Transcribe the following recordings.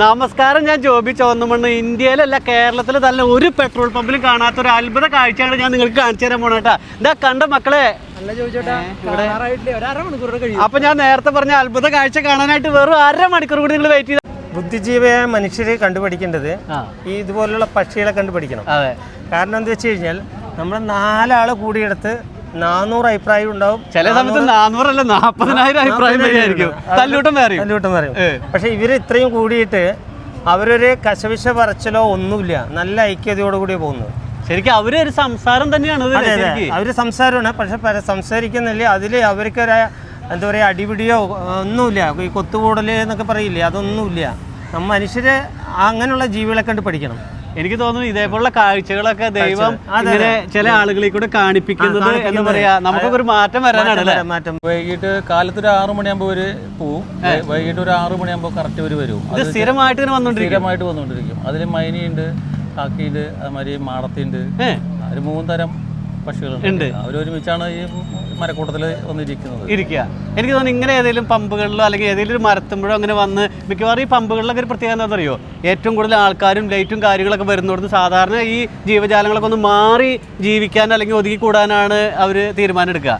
നമസ്കാരം ഞാൻ ജോബി ചോന്നമണ്ണ്. ഇന്ത്യയിലല്ല കേരളത്തിൽ തന്നെ ഒരു പെട്രോൾ പമ്പിലും കാണാത്ത ഒരു അത്ഭുത കാഴ്ചയാണ് ഞാൻ നിങ്ങൾക്ക് കാണിച്ചു തരാൻ പോണ കേട്ടാ ഇതാ കണ്ട മക്കളെ. അരമണിക്കൂർ അപ്പൊ ഞാൻ നേരത്തെ പറഞ്ഞ അത്ഭുത കാഴ്ച കാണാനായിട്ട് വെറും അര മണിക്കൂർ കൂടി നിങ്ങൾ വെയിറ്റ് ചെയ്ത. ബുദ്ധിജീവിയായ മനുഷ്യരെ കണ്ടുപഠിക്കേണ്ടത് ഈ ഇതുപോലുള്ള പക്ഷികളെ കണ്ടുപഠിക്കണം കാരണം എന്താ വെച്ച് കഴിഞ്ഞാൽ നമ്മൾ നാലാൾ കൂടിയെടുത്ത് നാനൂറ് അഭിപ്രായം ഉണ്ടാവും. ചില സമയത്ത് നാനൂറല്ല നാപ്പതിനായിരം അഭിപ്രായം വരെയായിരിക്കും തല്ലൂട്ടം വേറെ തല്ലൂട്ടം പറയും പക്ഷെ ഇവർ ഇത്രയും കൂടിയിട്ട് അവരൊരു കശവിശ പറച്ചിലോ ഒന്നുമില്ല. നല്ല ഐക്യതയോട് കൂടി പോകുന്നത്. ശരിക്കും അവർ ഒരു സംസാരം തന്നെയാണ് അവർ സംസാരമാണ്. പക്ഷെ സംസാരിക്കുന്നില്ല. അതിൽ അവർക്കൊരു എന്താ പറയുക അടിപിടിയോ ഒന്നുമില്ല. ഈ കൊത്തുകൂടൽ എന്നൊക്കെ പറയില്ലേ? അതൊന്നുമില്ല. നമ്മ മനുഷ്യരെ അങ്ങനെയുള്ള ജീവികളെ കണ്ട് പഠിക്കണം. എനിക്ക് തോന്നുന്നു ഇതേപോലുള്ള കാഴ്ചകളൊക്കെ ദൈവം അതെ, ഇങ്ങനെ ചില ആളുകളിൽ കൂടെ കാണിപ്പിക്കുന്നത് എന്ന് പറയാ. നമുക്കൊക്കെ ഒരു മാറ്റം വരാനാണല്ലേ മാറ്റം. വൈകിട്ട് കാലത്ത് ഒരു ആറു മണിയാകുമ്പോൾ ഒരു പോവും. വൈകിട്ട് ഒരു ആറു മണിയാകുമ്പോൾ കറക്റ്റ് ഒരു വരും. ഇത് സ്ഥിരമായിട്ട് ഇങ്ങനെ വന്നോണ്ടിരിക്കും. സ്ഥിരമായിട്ട് വന്നുകൊണ്ടിരിക്കും അതിൽ മൈനിയുണ്ട് കാക്കിയുണ്ട് അതുമാതിരി മാടത്തിയുണ്ട്. ഏ. ഒരു മൂന്ന് തരം പക്ഷികളുണ്ട്. അവരൊരുമിച്ചാണ് ഈ മരക്കൂട്ടത്തിൽ വന്നിരിക്കുന്നത്. ഇരിക്കുക. എനിക്ക് തോന്നുന്നു ഇങ്ങനെ ഏതെങ്കിലും പമ്പുകളിലോ അല്ലെങ്കിൽ ഏതെങ്കിലും ഒരു മരത്തുമ്പോഴോ അങ്ങനെ വന്ന് മിക്കവാറും ഈ പമ്പുകളിലൊക്കെ ഒരു പ്രത്യേകത എന്താണെന്ന് അറിയോ? ഏറ്റവും കൂടുതൽ ആൾക്കാരും ലൈറ്റും കാര്യങ്ങളൊക്കെ വരുന്നിടത്ത് സാധാരണ ഈ ജീവജാലങ്ങളൊക്കെ ഒന്ന് മാറി ജീവിക്കാൻ അല്ലെങ്കിൽ ഒതുക്കി കൂടാനാണ് അവർ തീരുമാനം എടുക്കുക.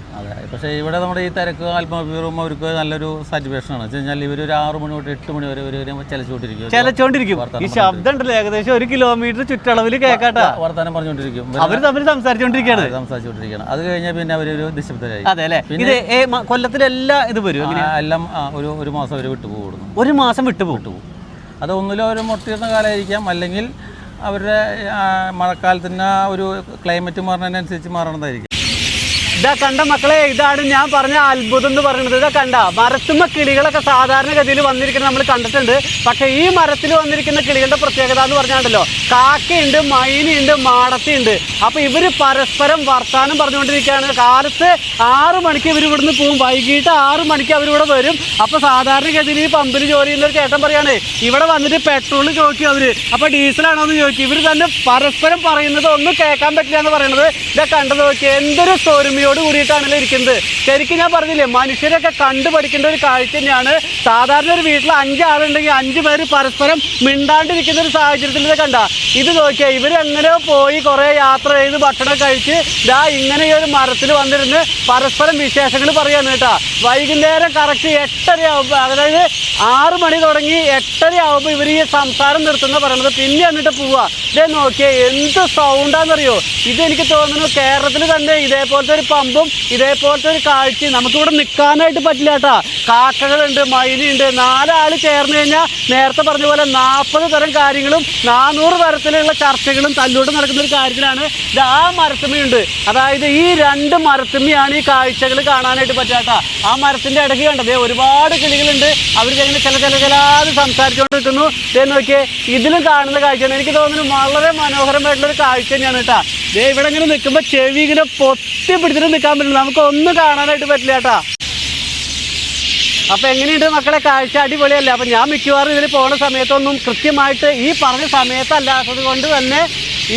പക്ഷേ ഇവിടെ നമ്മുടെ ഈ തിരക്ക് ആത്മവിവരവും അവർക്ക് നല്ലൊരു സാറ്റിസ്ഫാക്ഷനാണ് വെച്ച് കഴിഞ്ഞാൽ ഇവർ ഒരു ആറു മണി തൊട്ട് എട്ട് മണി വരെ ഒരു ചലച്ചുകൊണ്ടിരിക്കും. ചിലച്ചോണ്ടിരിക്കും ഈ ശബ്ദം ഉണ്ടല്ലോ ഏകദേശം ഒരു കിലോമീറ്റർ ചുറ്റളവിൽ കേൾക്കാട്ടാ വർത്തമാനം പറഞ്ഞുകൊണ്ടിരിക്കും. അവർ തമ്മിൽ സംസാരിച്ചോണ്ടിരിക്കുകയാണ്. സംസാരിച്ചുകൊണ്ടിരിക്കുകയാണ് അത് കഴിഞ്ഞാൽ പിന്നെ അവരൊരു നിശബ്ദരായി. അതെ അല്ലേ? ഇത് കൊല്ലത്തിലെല്ലാം ഇത് വരും എല്ലാം ഒരു ഒരു മാസം അവർ വിട്ടു പോകുന്നു. ഒരു മാസം വിട്ടുപോകും അത് ഒന്നിലും അവർ മുട്ടിയിരുന്ന കാലമായിരിക്കാം. അല്ലെങ്കിൽ അവരുടെ മഴക്കാലത്തിന് ഒരു ക്ലൈമറ്റ് മാറുന്നതിനനുസരിച്ച് മാറണതായിരിക്കും. ഇതാ കണ്ട മക്കളെ ഇതാണ് ഞാൻ പറഞ്ഞ അത്ഭുതം എന്ന് പറയുന്നത്. ഇതാ കണ്ട മരത്തുമ്മ കിളികളൊക്കെ സാധാരണഗതിയിൽ വന്നിരിക്കുന്നത് നമ്മൾ കണ്ടിട്ടുണ്ട്. പക്ഷേ ഈ മരത്തിൽ വന്നിരിക്കുന്ന കിളികളുടെ പ്രത്യേകത എന്ന് പറഞ്ഞാണ്ടല്ലോ കാക്കയുണ്ട് മൈനയുണ്ട് മാടത്തിയുണ്ട്. അപ്പോൾ ഇവർ പരസ്പരം വർത്താനം പറഞ്ഞുകൊണ്ടിരിക്കുകയാണ്. കാലത്ത് ആറ് മണിക്ക് ഇവർ ഇവിടുന്ന് പോകും വൈകിട്ട് ആറ് മണിക്ക് അവരിവിടെ വരും. അപ്പോൾ സാധാരണഗതിയിൽ ഈ പമ്പിൽ ജോലി ചെയ്യുന്ന ഒരു ചേട്ടൻ പറയുകയാണ് ഇവിടെ വന്നിട്ട് പെട്രോൾ ചോദിക്കും അവർ അപ്പോൾ ഡീസലാണോ എന്ന് ചോദിക്കും. ഇവർ തന്നെ പരസ്പരം പറയുന്നത് ഒന്നും കേൾക്കാൻ പറ്റില്ല എന്ന് പറയുന്നത്. ഇതാ കണ്ടത് നോക്കി എന്തൊരു സ്വരുമയോട് കൂടിയിട്ടാണല്ലോ ഇരിക്കുന്നത്. ശരിക്കും ഞാൻ പറഞ്ഞില്ലേ മനുഷ്യരൊക്കെ കണ്ടു പഠിക്കേണ്ട ഒരു കാഴ്ച തന്നെയാണ്. സാധാരണ ഒരു വീട്ടിൽ അഞ്ചാളുണ്ടെങ്കിൽ അഞ്ച് പേര് പരസ്പരം മിണ്ടാണ്ടിരിക്കുന്ന ഒരു സാഹചര്യത്തിൽ ഇത് കണ്ട. ഇത് നോക്കിയാൽ ഇവർ എങ്ങനെ പോയി കുറേ യാത്ര ചെയ്ത് ഭക്ഷണം കഴിച്ച് ദാ ഇങ്ങനെ ഈ ഒരു മരത്തിൽ വന്നിരുന്ന് പരസ്പരം വിശേഷങ്ങൾ പറയാണ് കേട്ടാ. വൈകുന്നേരം കറക്റ്റ് എട്ടര ആകുമ്പോൾ അതായത് ആറ് മണി തുടങ്ങി എട്ടര ആകുമ്പോൾ ഇവർ ഈ സംസാരം നിർത്തുന്ന പറയണത് പിന്നെ എന്നിട്ട് പോവാ. ഇതേ നോക്കിയാൽ എന്ത് ഇത് എനിക്ക് തോന്നുന്നു കേരളത്തിൽ തന്നെ ഇതേപോലത്തെ ഒരു പമ്പും ഇതേപോലത്തെ ഒരു കാഴ്ചയും നമുക്കിവിടെ നിൽക്കാനായിട്ട് പറ്റില്ല കേട്ടാ. കാക്കകളുണ്ട് മയിലുണ്ട് നാലാൾ ചേർന്ന് കഴിഞ്ഞാൽ നേരത്തെ പറഞ്ഞ പോലെ നാൽപ്പത് തരം കാര്യങ്ങളും നാനൂറ് തരത്തിലുള്ള ചർച്ചകളും തല്ലോട്ട് നടക്കുന്ന ഒരു കാര്യത്തിലാണ് ഇത് ആ മരത്തുമ്മയുണ്ട്. അതായത് ഈ രണ്ട് മരത്തുമ്മയാണ് ഈ കാഴ്ചകൾ കാണാനായിട്ട് പറ്റാട്ടാ ആ മരത്തിന്റെ ഇടയ്ക്ക് കണ്ടത് ഒരുപാട് കിളികളുണ്ട്. അവർ ഇങ്ങനെ ചില ചില ചിലാത് സംസാരിച്ചുകൊണ്ട് നിൽക്കുന്നു നോക്കിയേ ഇതിലും കാണുന്ന കാഴ്ചയാണ്. എനിക്ക് തോന്നുന്നു വളരെ മനോഹരമായിട്ടുള്ള ഒരു കാഴ്ച തന്നെയാണ് കേട്ടാ. ദേ ഇവിടെ ഇങ്ങനെ നിൽക്കുമ്പോൾ ചെവി ഇങ്ങനെ പൊത്തി പിടിച്ചിട്ട് നിൽക്കാൻ പറ്റില്ല. നമുക്ക് ഒന്നും കാണാനായിട്ട് പറ്റില്ല കേട്ടാ. അപ്പം എങ്ങനെയുണ്ട് മക്കളെ? കാഴ്ച അടിപൊളിയല്ല? അപ്പം ഞാൻ മിക്കവാറും ഇതിൽ പോകുന്ന സമയത്തൊന്നും കൃത്യമായിട്ട് ഈ പറഞ്ഞ സമയത്തല്ലാത്തത് കൊണ്ട് തന്നെ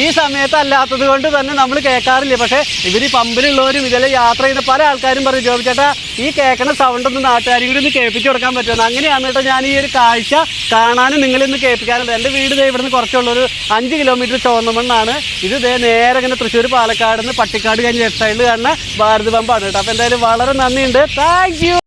ഈ സമയത്തല്ലാത്തത് കൊണ്ട് തന്നെ നമ്മൾ കേൾക്കാറില്ല. പക്ഷേ ഇവർ പമ്പിലുള്ളവരും ഇതിൽ യാത്ര ചെയ്യുന്ന പല ആൾക്കാരും പറയും ജോബി ചേട്ടാ ഈ കേൾക്കണ സൗണ്ട് ഒന്ന് നാട്ടുകാരും കൂടി ഒന്ന് കേൾപ്പിച്ചു കൊടുക്കാൻ പറ്റുമെന്ന് അങ്ങനെയാണ് കേട്ടോ ഞാൻ ഈ ഒരു കാഴ്ച കാണാനും നിങ്ങളിന്ന് കേൾപ്പിക്കാറുണ്ട്. എന്റെ വീട് ദേ ഇവിടുന്ന് കുറച്ചുള്ളൊരു അഞ്ച് കിലോമീറ്റർ ചോന്നമണ്ണാണ്. ഇത് ദേ നേരെ ഇങ്ങനെ തൃശ്ശൂർ പാലക്കാട് നിന്ന് പട്ടിക്കാട് കഴിഞ്ഞ് ലെഫ്റ്റ് സൈഡിൽ കാണുന്ന ഭാരത് പമ്പാണ് കേട്ടോ. അപ്പോൾ എന്തായാലും വളരെ നന്ദിയുണ്ട്. താങ്ക്